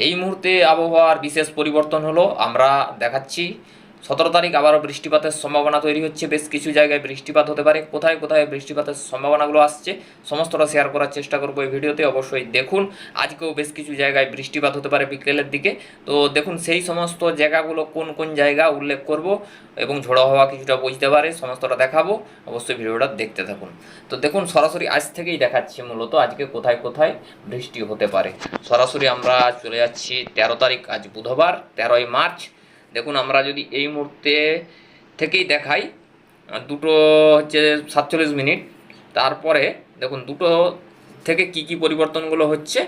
এই মুহূর্তে আবহাওয়ার বিশেষ পরিবর্তন হলো আমরা দেখাচ্ছি সতেরো তারিখ আবারও বৃষ্টিপাতের সম্ভাবনা তৈরি হচ্ছে। বেশ কিছু জায়গায় বৃষ্টিপাত হতে পারে। কোথায় কোথায় বৃষ্টিপাতের সম্ভাবনাগুলো আসছে, সমস্তটা শেয়ার করার চেষ্টা করব এই ভিডিওতে। অবশ্যই দেখুন। আজকেও বেশ কিছু জায়গায় বৃষ্টিপাত হতে পারে বিকেলের দিকে। তো দেখুন, সেই সমস্ত জায়গাগুলো কোন কোন জায়গা উল্লেখ করব এবং ঝোড়ো হওয়া কিছুটা বুঝতে পারে, সমস্তটা দেখাবো। অবশ্যই ভিডিওটা দেখতে থাকুন। তো দেখুন, সরাসরি আজ থেকেই দেখাচ্ছি মূলত আজকে কোথায় কোথায় বৃষ্টি হতে পারে। সরাসরি আমরা চলে যাচ্ছি তেরো তারিখ, আজ বুধবার, তেরোই মার্চ। দেখুন, আমরা যদি এই মুহূর্তে থেকেই দেখাই দুটো হচ্ছে সাতচল্লিশ মিনিট। তারপরে দেখুন, দুটো থেকে কি কি পরিবর্তনগুলো হচ্ছে,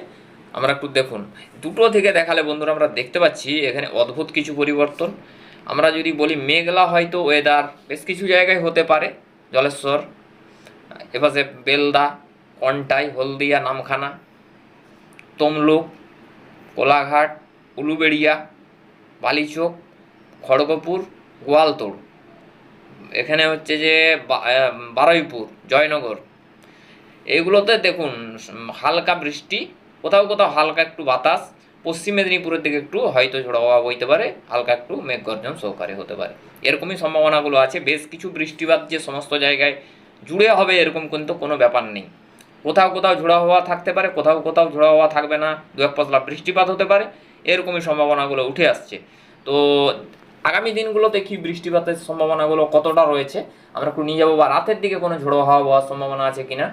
আমরা একটু দেখুন। দুটো থেকে দেখালে বন্ধুরা, আমরা দেখতে পাচ্ছি এখানে অদ্ভুত কিছু পরিবর্তন। আমরা যদি বলি মেঘলা হয়তো ওয়েদার বেশ কিছু জায়গায় হতে পারে, জলেশ্বর, এপাশে বেলদা, কন্টাই, হলদিয়া, নামখানা, তমলুক, কোলাঘাট, উলুবেড়িয়া, বালিচোক খড়গপুর, গোয়ালতোড়। এখানে হচ্ছে যে বারুইপুর, জয়নগর। এইগুলোতে দেখুন, হালকা বৃষ্টি, কোথাও কোথাও হালকা একটু বাতাস, পশ্চিম মেদিনীপুরের দিকে একটু হয়তো ঝোড়ো হাওয়া বইতে পারে, হালকা একটু মেঘ গর্জন সহকারে হতে পারে। এরকমই সম্ভাবনাগুলো আছে। বেশ কিছু বৃষ্টিপাত যে সমস্ত জায়গায় জুড়ে হবে এরকম কিন্তু কোনো ব্যাপার নেই। কোথাও কোথাও ঝোড়া হওয়া থাকতে পারে, কোথাও কোথাও ঝোড়া হওয়া থাকবে না, দু এক পাতলা বৃষ্টিপাত হতে পারে, এরকমই সম্ভাবনাগুলো উঠে আসছে। তো আগামী দিনগুলোতে কি বৃষ্টিপাতের সম্ভাবনাগুলো কতটা রয়েছে? আমরা একটু নিয়ে যাব বা রাতের দিকে কোনো ঝোড়ো হাওয়া হওয়ার সম্ভাবনা আছে কিনা?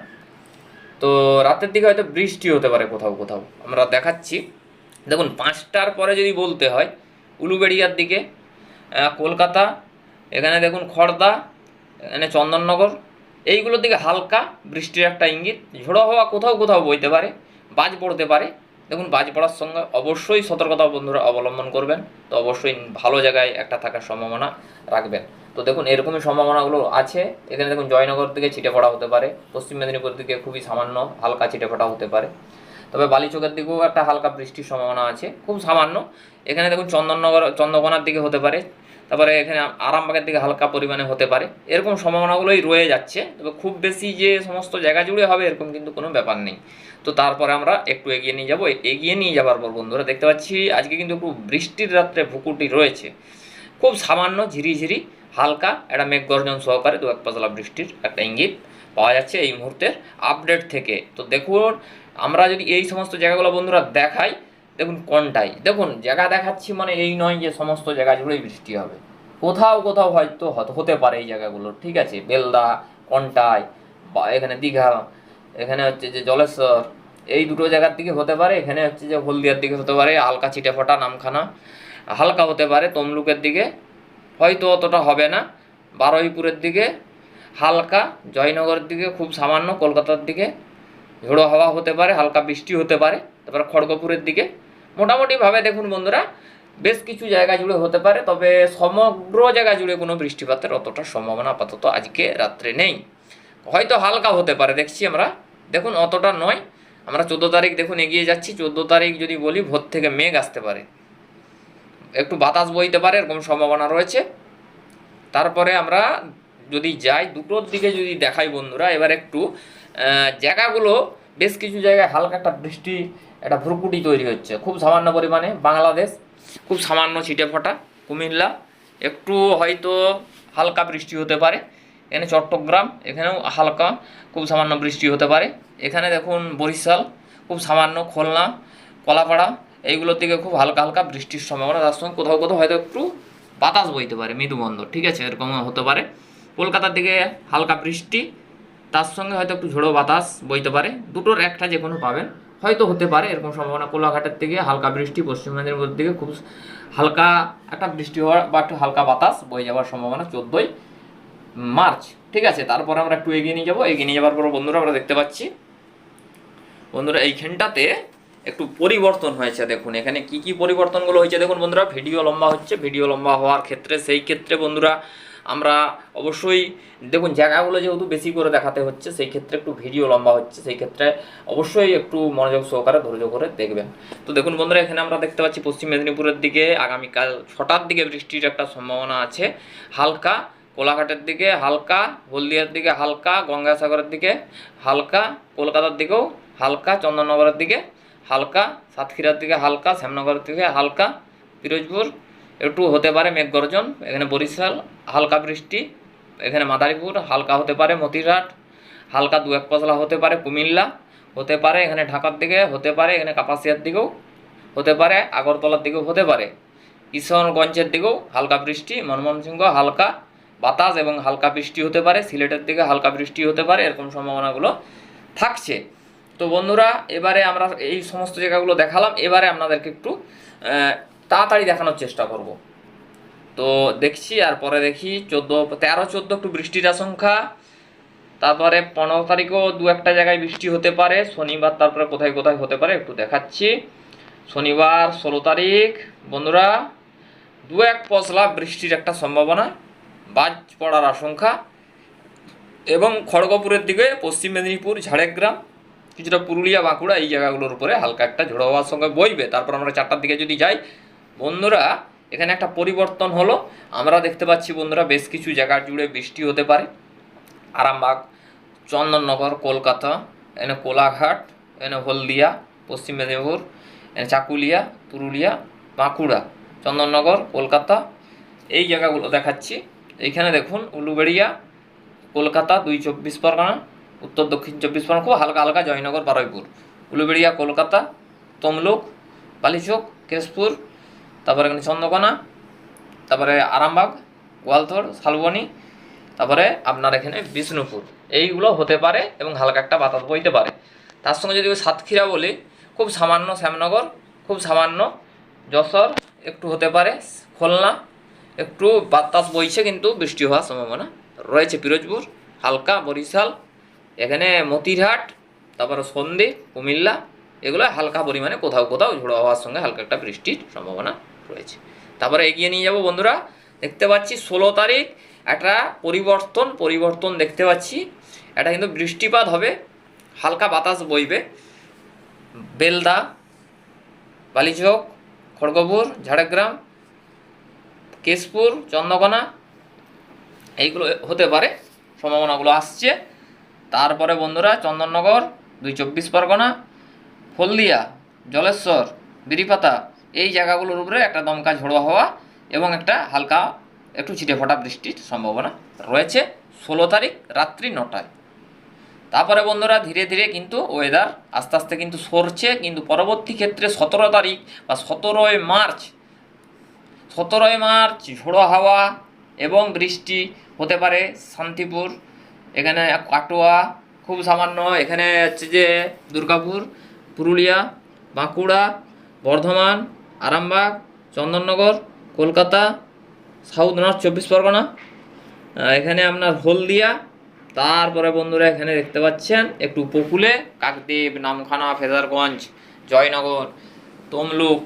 তো রাতের দিকে হয়তো বৃষ্টি হতে পারে কোথাও কোথাও। আমরা দেখাচ্ছি। দেখুন, পাঁচটার পরে যদি বলতে হয়, উলুবেড়িয়ার দিকে কলকাতা, এখানে দেখুন খড়দা এখানে চন্দননগর, এইগুলোর দিকে হালকা বৃষ্টির একটা ইঙ্গিত। ঝোড়ো হওয়া কোথাও কোথাও বইতে পারে, বাজ পড়তে পারে। দেখুন, বাজ পড়ার সঙ্গে অবশ্যই সতর্কতা বন্ধুরা অবলম্বন করবেন। তো অবশ্যই ভালো জায়গায় একটা থাকার সম্ভাবনা রাখবেন। তো দেখুন, এরকমই সম্ভাবনাগুলো আছে। এখানে দেখুন, জয়নগর থেকে ছিটে পড়া হতে পারে। পশ্চিম মেদিনীপুর দিকে খুবই সামান্য হালকা ছিটে পড়া হতে পারে। তবে বালিচকের দিকেও একটা হালকা বৃষ্টির সম্ভাবনা আছে, খুব সামান্য। এখানে দেখুন, চন্দননগর, চন্দ্রকোনার দিকে হতে পারে। তারপরে এখানে আরামবাগের দিকে হালকা পরিমাণে হতে পারে। এরকম সম্ভাবনাগুলোই রয়ে যাচ্ছে। তবে খুব বেশি যে সমস্ত জায়গা জুড়ে হবে এরকম কিন্তু কোনো ব্যাপার নেই। তো তারপরে আমরা একটু এগিয়ে নিয়ে যাব। এগিয়ে নিয়ে যাবার পর বন্ধুরা দেখতে পাচ্ছি, আজকে কিন্তু একটু বৃষ্টির রাত্রে ভুকুটি রয়েছে। খুব সামান্য ঝিরিঝিরি, হালকা একটা মেঘ গর্জন সহকারে দু এক পাতলা বৃষ্টির একটা ইঙ্গিত পাওয়া যাচ্ছে এই মুহূর্তের আপডেট থেকে। তো দেখুন, আমরা যদি এই সমস্ত জায়গাগুলো বন্ধুরা দেখাই দেখুন কোনটাই। দেখুন, জায়গা দেখাচ্ছি মানে এই নয় যে সমস্ত জায়গা জুড়েই বৃষ্টি হবে। কোথাও কোথাও হয়তো হত- পারে এই জায়গাগুলো, ঠিক আছে? বেলদা, কন্টাই, বা এখানে দীঘা, এখানে হচ্ছে যে জলেশ্বর, এই দুটো জায়গার দিকে হতে পারে, এখানে হচ্ছে যে হলদিয়ার দিকে হতে পারে, হালকা ছিটে ফোটা নামখানা, হালকা হতে পারে তমলুকের দিকে, হয়তো অতটা হবে না, বারুইপুরের দিকে, হালকা, জয়নগরের দিকে, খুব সামান্য, কলকাতার দিকে, ঝোড়ো হাওয়া হতে পারে, হালকা বৃষ্টি হতে পারে, তারপরে খড়গপুরের দিকে মোটামুটিভাবে দেখুন বন্ধুরা, বেশ কিছু জায়গা জুড়ে হতে পারে, তবে সমগ্র জায়গা জুড়ে কোনো বৃষ্টিপাতের অতটা সম্ভাবনা আপাতত আজকে রাত্রে নেই। হয়তো হালকা হতে পারে, দেখছি আমরা। দেখুন, অতটা নয়। আমরা চোদ্দ তারিখ দেখুন এগিয়ে যাচ্ছি। চোদ্দ তারিখ যদি বলি, ভোর থেকে মেঘ আসতে পারে। একটু বাতাস বইতে পারে, এরকম সম্ভাবনা রয়েছে। তারপরে আমরা যদি যাই, দুটোর দিকে যদি দেখাই বন্ধুরা, এবার একটু জায়গাগুলো, বেশ কিছু জায়গায় হালকা একটা বৃষ্টি একটা ভ্রুকুটি তৈরি হচ্ছে। খুব সামান্য পরিমাণে বাংলাদেশ, খুব সামান্য ছিটে ফোটা কুমিল্লা, একটু হয়তো হালকা বৃষ্টি হতে পারে। এখানে চট্টগ্রাম, এখানেও হালকা, খুব সামান্য বৃষ্টি হতে পারে। এখানে দেখুন বরিশাল, খুব সামান্য খুলনা, কলাপাড়া, এইগুলোর দিকে খুব হালকা হালকা বৃষ্টির সম্ভাবনা। তার সঙ্গে কোথাও কোথাও হয়তো একটু বাতাস বইতে পারে মৃদুবন্ধ ঠিক আছে? এরকম হতে পারে। কলকাতার দিকে হালকা বৃষ্টি, তার সঙ্গে হয়তো একটু ঝোড়ো বাতাস বইতে পারে। দুটোর একটা যে কোনো পাবেন। হয়তো হতে পারে, এরকম সম্ভাবনা। কোলাঘাটের থেকে হালকা বৃষ্টি, পশ্চিম মেদিনীপুরের দিকে খুব হালকা একটা বৃষ্টি হওয়ার বা একটু হালকা বাতাস বয়ে যাওয়ার সম্ভাবনা চোদ্দোই মার্চ। ঠিক আছে, তারপর আমরা একটু এগিয়ে নিয়ে যাব। এগিয়ে নিয়ে যাওয়ার পর বন্ধুরা আমরা দেখতে পাচ্ছি। বন্ধুরা, এইখানটাতে একটু পরিবর্তন হয়েছে, দেখুন। এখানে কি কি পরিবর্তনগুলো হয়েছে, দেখুন বন্ধুরা। ভিডিও লম্বা হচ্ছে, ভিডিও লম্বা হওয়ার ক্ষেত্রে, সেই ক্ষেত্রে বন্ধুরা আমরা অবশ্যই, দেখুন, জায়গাগুলো যেহেতু বেশি করে দেখাতে হচ্ছে, সেই ক্ষেত্রে একটু ভিডিও লম্বা হচ্ছে, সেই ক্ষেত্রে অবশ্যই একটু মনোযোগ সহকারে ধৈর্য করে দেখবেন। তো দেখুন বন্ধুরা, এখানে আমরা দেখতে পাচ্ছি পশ্চিম মেদিনীপুরের দিকে, আগামীকাল ছটার দিকে বৃষ্টির একটা সম্ভাবনা আছে। হালকা কোলাঘাটের দিকে হালকা, হলদিয়ার দিকে হালকা, গঙ্গাসাগরের দিকে হালকা, কলকাতার দিকেও হালকা, চন্দননগরের দিকে হালকা, সাতক্ষীরার দিকে হালকা, শ্যামনগরের দিকে হালকা, পিরোজপুর একটু হতে পারে মেঘ গর্জন এখানে বরিশাল, হালকা বৃষ্টি, এখানে মাদারীপুর, হালকা হতে পারে মতিরহাট, হালকা দু এক পশলা হতে পারে কুমিল্লা, হতে পারে এখানে ঢাকার দিকে, হতে পারে এখানে কাপাসিয়ার দিকেও, হতে পারে আগরতলার দিকেও হতে পারে। কিশোরগঞ্জের দিকেও হালকা বৃষ্টি মনমোহনসিংহ হালকা বাতাস এবং হালকা বৃষ্টি হতে পারে, সিলেটের দিকে হালকা বৃষ্টি হতে পারে, এরকম সম্ভাবনাগুলো থাকছে। তো বন্ধুরা, এবারে আমরা এই সমস্ত জায়গাগুলো দেখালাম, এবারে আপনাদেরকে একটু তাড়াতাড়ি দেখানোর চেষ্টা করব। তো দেখছি, আর পরে দেখি চোদ্দ, তেরো, চোদ্দ একটু বৃষ্টির আশঙ্কা। তারপরে পনেরো তারিখও দু একটা জায়গায় বৃষ্টি হতে পারে। শনিবার তারপরে কোথায় কোথায় হতে পারে একটু দেখাচ্ছি। শনিবার ষোলো তারিখ, বন্ধুরা, দু এক পশলা বৃষ্টির একটা সম্ভাবনা, বাজ পড়ার আশঙ্কা। এবং খড়গপুরের দিকে পশ্চিম মেদিনীপুর, ঝাড়গ্রাম, কিছুটা পুরুলিয়া, বাঁকুড়া এই জায়গাগুলোর উপরে হালকা একটা ঝোড়ো হওয়ার সঙ্গে বইবে। তারপর আমরা চারটার দিকে যদি যাই বন্ধুরা, এখানে একটা পরিবর্তন হলো। আমরা দেখতে পাচ্ছি বন্ধুরা, বেশ কিছু জায়গা জুড়ে বৃষ্টি হতে পারে। আরামবাগ, চন্দননগর, কলকাতা, এখানে কোলাঘাট এনে হলদিয়া, পশ্চিম মেদিনীপুর, এখানে চাকুলিয়া, পুরুলিয়া, বাঁকুড়া, চন্দননগর, কলকাতা, এই জায়গাগুলো দেখাচ্ছি। এইখানে দেখুন, উলুবেড়িয়া, কলকাতা, দুই চব্বিশ পরগনা, উত্তর দক্ষিণ চব্বিশ পরগনা, খুব হালকা হালকা জয়নগর, বারুইপুর। উলুবেড়িয়া, কলকাতা, তমলুক, বালিচক, কেশপুর তারপরে এখানে চন্দ্রকোনা, তারপরে আরামবাগ গোয়ালথর শালবনি, তারপরে আপনার এখানে বিষ্ণুপুর। এইগুলো হতে পারে এবং হালকা একটা বাতাস বইতে পারে। তার সঙ্গে যদি সাতক্ষীরা বলি, খুব সামান্য শ্যামনগর, খুব সামান্য যশোর, একটু হতে পারে খুলনা, একটু বাতাস বইছে কিন্তু বৃষ্টি হওয়ার সম্ভাবনা। রয়েছে পিরোজপুর, হালকা বরিশাল, এখানে মতিরহাট, তারপরে সন্দেহ কুমিল্লা এগুলো হালকা পরিমাণে কোথাও কোথাও ঝোড়ো হওয়ার সঙ্গে হালকা একটা বৃষ্টির সম্ভাবনা রয়েছে। তারপরে এগিয়ে নিয়ে যাব বন্ধুরা, দেখতে পাচ্ছি ষোলো তারিখ, একটা পরিবর্তন পরিবর্তন দেখতে পাচ্ছি। এটা কিন্তু বৃষ্টিপাত হবে, হালকা বাতাস বইবে। বেলদা বালিচক খড়গপুর, ঝাড়গ্রাম, কেশপুর, চন্দ্রকোনা, এইগুলো হতে পারে, সম্ভাবনাগুলো আসছে। তারপরে বন্ধুরা, চন্দননগর, দুই চব্বিশ পরগনা হলদিয়া, জলেশ্বর, বিরিপাতা এই জায়গাগুলোর উপরে একটা দমকা ঝোড়ো হওয়া এবং একটা হালকা একটু ছিটে ফোটা বৃষ্টির সম্ভাবনা রয়েছে ষোলো তারিখ রাত্রি নটায়। তারপরে বন্ধুরা ধীরে ধীরে কিন্তু ওয়েদার আস্তে আস্তে কিন্তু সরছে, কিন্তু পরবর্তী ক্ষেত্রে সতেরো তারিখ বা সতেরোই মার্চ সতেরোই মার্চ ঝোড়ো হাওয়া এবং বৃষ্টি হতে পারে শান্তিপুর, এখানে কাটোয়া খুব সামান্য এখানে হচ্ছে যে দুর্গাপুর পুরুলিয়া, বাঁকুড়া, বর্ধমান, আরামবাগ, চন্দননগর, কলকাতা, সাউথ নর্থ চব্বিশ পরগনা। এখানে আপনার হলদিয়া, তারপরে বন্ধুরা এখানে দেখতে পাচ্ছেন একটু উপকূলে, কাকদ্বীপ, নামখানা, ফেদারগঞ্জ, জয়নগর, তমলুক,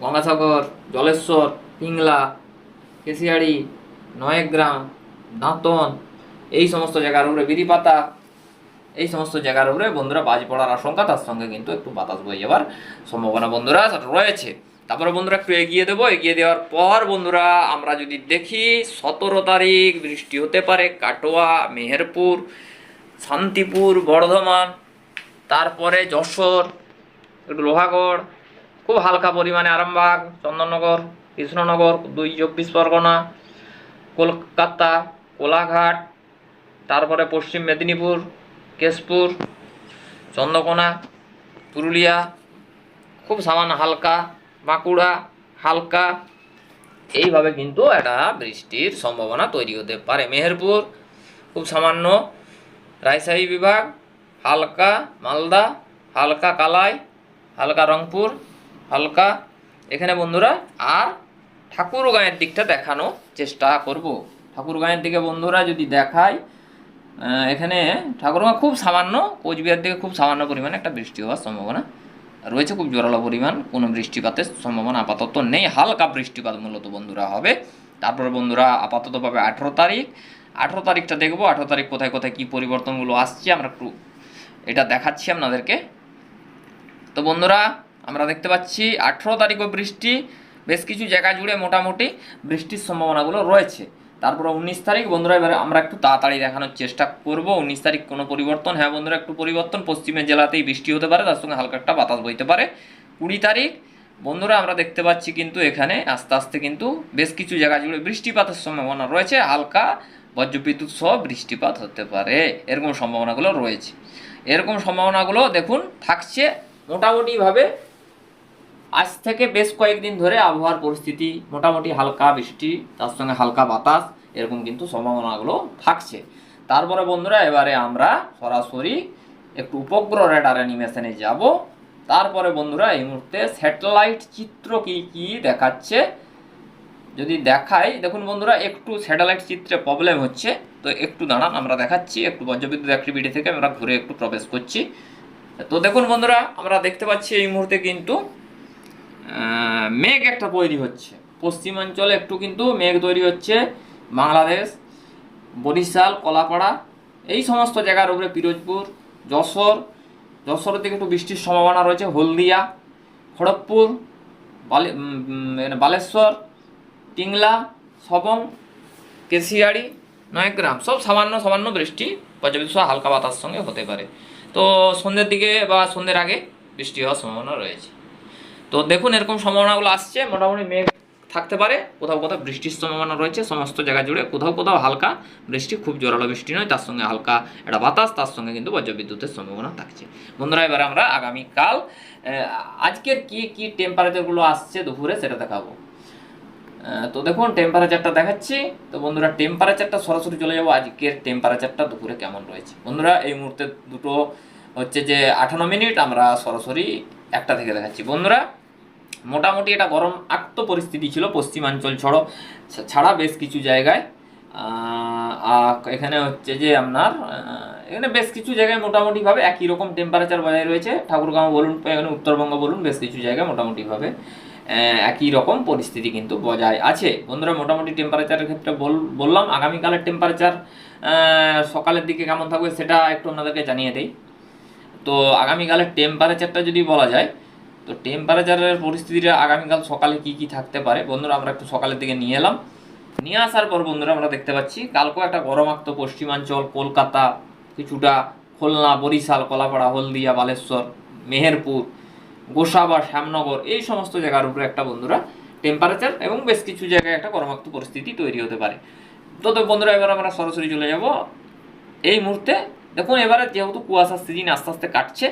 গঙ্গাসাগর, জলেশ্বর, পিংলা, কেশিয়াড়ি, নয়গ্রাম, দাঁতন, এই সমস্ত জায়গার উপরে, বিরিপাতা এই সমস্ত জায়গার উপরে বন্ধুরা বাজ পড়ার আশঙ্কা, তার সঙ্গে কিন্তু একটু বাতাস বয়ে যাওয়ার সম্ভাবনা বন্ধুরা রয়েছে। তারপরে বন্ধুরা একটু এগিয়ে দেবো, এগিয়ে দেওয়ার পর বন্ধুরা আমরা যদি দেখি, সতেরো তারিখ বৃষ্টি হতে পারে, কাটোয়া, মেহেরপুর, শান্তিপুর, বর্ধমান, তারপরে যশোর একটু লোহাগড়, খুব হালকা পরিমাণে আরামবাগ, চন্দননগর, কৃষ্ণনগর, দুই চব্বিশ পরগনা, কলকাতা, কোলাঘাট, তারপরে পশ্চিম মেদিনীপুর কেশপুর চন্দ্রকোনা পুরুলিয়া খুব সামান্য হালকা বাঁকুড়া হালকা। এইভাবে কিন্তু একটা বৃষ্টির সম্ভাবনা তৈরি হতে পারে। মেহেরপুর খুব সামান্য রাজশাহী বিভাগ হালকা মালদা হালকা কালাই হালকা রংপুর হালকা। এখানে বন্ধুরা আর ঠাকুরগাঁয়ের দিকটা দেখানো চেষ্টা করব। ঠাকুরগাঁয়ের দিকে বন্ধুরা যদি আহ, এখানে ঠাকুরমা খুব সামান্য, কোচবিহার দিকে খুব সামান্য পরিমাণে একটা বৃষ্টি হওয়ার সম্ভাবনা রয়েছে, খুব জোরালো পরিমাণ, কোনো বৃষ্টিপাতের সম্ভাবনা আপাতত নেই, হালকা বৃষ্টিপাত মূলত বন্ধুরা হবে। তারপর বন্ধুরা আপাতত পাবে আঠেরো তারিখ, আঠেরো তারিখটা দেখব, আঠেরো তারিখ কোথায় কোথায় কী পরিবর্তনগুলো আসছে, আমরা একটু এটা দেখাচ্ছি আপনাদেরকে। তো বন্ধুরা, আমরা দেখতে পাচ্ছি আঠেরো তারিখও বৃষ্টি, বেশ কিছু জায়গা জুড়ে মোটামুটি বৃষ্টির সম্ভাবনাগুলো রয়েছে। তারপরে উনিশ তারিখ, বন্ধুরা, এবারে আমরা একটু তাড়াতাড়ি দেখানোর চেষ্টা করব। উনিশ তারিখ কোনো পরিবর্তন? হ্যাঁ বন্ধুরা, একটু পরিবর্তন। পশ্চিমের জেলাতেই বৃষ্টি হতে পারে, তার সঙ্গে হালকা একটা বাতাস বইতে পারে। কুড়ি তারিখ, বন্ধুরা, আমরা দেখতে পাচ্ছি কিন্তু এখানে আস্তে আস্তে কিন্তু বেশ কিছু জায়গা জুড়ে বৃষ্টিপাতের সম্ভাবনা রয়েছে। হালকা বজ্রবিদ্যুৎ সহ বৃষ্টিপাত হতে পারে, এরকম সম্ভাবনাগুলো রয়েছে। এরকম সম্ভাবনাগুলো দেখুন, থাকছে মোটামুটিভাবে আজ থেকে বেশ কয়েকদিন ধরে আবহাওয়ার পরিস্থিতি মোটামুটি হালকা বৃষ্টি, তার সঙ্গে হালকা বাতাস, এরকম কিন্তু সম্ভাবনাগুলো থাকছে। তারপরে বন্ধুরা, এবারে আমরা সরাসরি একটু উপগ্রহ রেডার অ্যানিমেশনে যাব। তারপরে বন্ধুরা, এই মুহূর্তে স্যাটেলাইট চিত্র কি কি দেখাচ্ছে? যদি দেখাই, দেখুন বন্ধুরা, একটু স্যাটেলাইট চিত্রে প্রবলেম হচ্ছে। তো একটু দাঁড়ান, আমরা দেখাচ্ছি, একটু বজ্রবিদ্যুৎ অ্যাক্টিভিটি থেকে আমরা ঘুরে একটু প্রবেশ করছি। তো দেখুন বন্ধুরা, আমরা দেখতে পাচ্ছি এই মুহূর্তে কিন্তু মেঘ একটা তৈরি হচ্ছে। পশ্চিমাঞ্চলে একটু কিন্তু মেঘ তৈরি হচ্ছে। বাংলাদেশ, বরিশাল, কলাপাড়া, এই সমস্ত জায়গার উপরে পিরোজপুর, যশোর, যশোরের দিকে একটু বৃষ্টির সম্ভাবনা রয়েছে, হলদিয়া, খড়গপুর এখানে বালেশ্বর, টিংলা, সবং, কেশিয়াড়ি, নয়গ্রাম, সব সামান্য সামান্য বৃষ্টি বজ্রবিদ্যুৎ হালকা বাতার সঙ্গে হতে পারে। তো সন্ধ্যের দিকে বা সন্ধ্যের আগে বৃষ্টি হওয়ার সম্ভাবনা রয়েছে। তো দেখুন, এরকম সম্ভাবনাগুলো আসছে। মোটামুটি মেঘ থাকতে পারে, কোথাও কোথাও বৃষ্টির সম্ভাবনা রয়েছে, সমস্ত জায়গা জুড়ে। কোথাও কোথাও হালকা বৃষ্টি, খুব জোরালো বৃষ্টি নয়, তার সঙ্গে হালকা একটা বাতাস, তার সঙ্গে কিন্তু বজ্রবিদ্যুতের সম্ভাবনা থাকছে। বন্ধুরা, এবার আমরা আগামীকাল আজকের কি কি টেম্পারেচারগুলো আসছে দুপুরে সেটা দেখাবো। তো দেখুন টেম্পারেচারটা দেখাচ্ছি। তো বন্ধুরা টেম্পারেচারটা সরাসরি চলে যাব, আজকের টেম্পারেচারটা দুপুরে কেমন রয়েছে। বন্ধুরা, এই মুহূর্তে দুটো হচ্ছে যে আঠান্ন মিনিট, আমরা সরাসরি একটা থেকে দেখাচ্ছি। বন্ধুরা, মোটামুটি এটা গরম আক্ত পরিস্থিতি ছিল পশ্চিমাঞ্চল ছড়ো ছাড়া বেশ কিছু জায়গায়। এখানে হচ্ছে যে আপনার এখানে বেশ কিছু জায়গায় মোটামুটিভাবে একই রকম টেম্পারেচার বজায় রয়েছে। ঠাকুরগাঁও বলুন, এখানে উত্তরবঙ্গ বলুন, বেশ কিছু জায়গায় মোটামুটিভাবে একই রকম পরিস্থিতি কিন্তু বজায় আছে। বন্ধুরা, মোটামুটি টেম্পারেচারের ক্ষেত্রে বল- বললাম, আগামীকালের টেম্পারেচার সকালের দিকে কেমন থাকবে সেটা একটু আপনাদেরকে জানিয়ে দেই। তো আগামীকালের টেম্পারেচারটা যদি বলা যায়, তো টেম্পারেচারের পরিস্থিতিটা আগামীকাল সকালে কি কি থাকতে পারে? বন্ধুরা, আমরা একটু সকালের দিকে নিয়ে এলাম। নিয়ে আসার পর বন্ধুরা, আমরা দেখতে পাচ্ছি কালকেও একটা গরমাক্ত পশ্চিমাঞ্চল, কলকাতা, কিছুটা খুলনা, বরিশাল, কলাপাড়া, হলদিয়া, বালেশ্বর, মেহেরপুর, গোসাবা, শ্যামনগর, এই সমস্ত জায়গার উপরে একটা বন্ধুরা টেম্পারেচার এবং বেশ কিছু জায়গায় একটা গরমাক্ত পরিস্থিতি তৈরি হতে পারে। তো তো বন্ধুরা, এবার আমরা সরাসরি চলে যাব এই মুহূর্তে দেখুন, এবারে যেহেতু কুয়াশার সিজন আস্তে আস্তে কাটছে,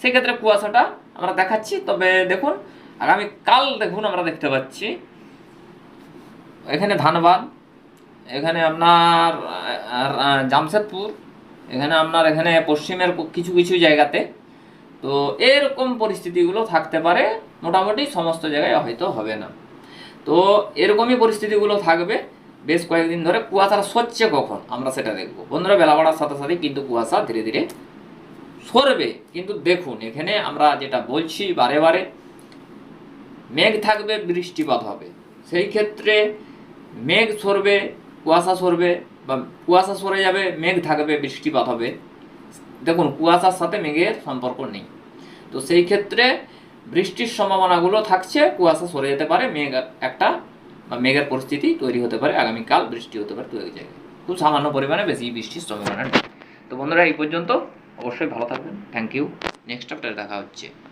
সেক্ষেত্রে কুয়াশাটা আমরা দেখাচ্ছি। তবে দেখুন, আগামী কাল দেখুন আমরা দেখতে পাচ্ছি। এখানে ধানবাদ, এখানে আপনার জামশেদপুর, এখানে আপনার, এখানে পশ্চিমের কিছু কিছু জায়গাতে। তো এরকম পরিস্থিতিগুলো থাকতে পারে, মোটামুটি সমস্ত জায়গায় হয়তো হবে না। তো এরকমই পরিস্থিতিগুলো থাকবে। বেশ কয়েকদিন ধরে কুয়াশাটা সরছে কখন? আমরা সেটা দেখব। বন্ধুরা, বেলা বাড়ার সাথে সাথে কিন্তু কুয়াশা ধীরে ধীরে সরবে। কিন্তু দেখুন, এখানে আমরা যেটা বলছি, বারে বারে মেঘ থাকবে, বৃষ্টিপাত হবে। সেই ক্ষেত্রে মেঘ সরবে, কুয়াশা সরবে বা কুয়াশা সরে যাবে, মেঘ থাকবে, বৃষ্টিপাত হবে। দেখুন, কুয়াশার সাথে মেঘের সম্পর্ক নেই। তো সেই ক্ষেত্রে বৃষ্টির সম্ভাবনাগুলো থাকছে, কুয়াশা সরে যেতে পারে, মেঘ একটা বা মেঘের পরিস্থিতি তৈরি হতে পারে, আগামীকাল বৃষ্টি হতে পারে দু এক জায়গায়। খুব সামান্য পরিমাণে বেশি বৃষ্টির সম্ভাবনা নেই। তো বন্ধুরা, এই পর্যন্ত। অবশ্যই ভালো থাকবেন। থ্যাংক ইউ নেক্সট চ্যাপ্টারে দেখা হচ্ছে।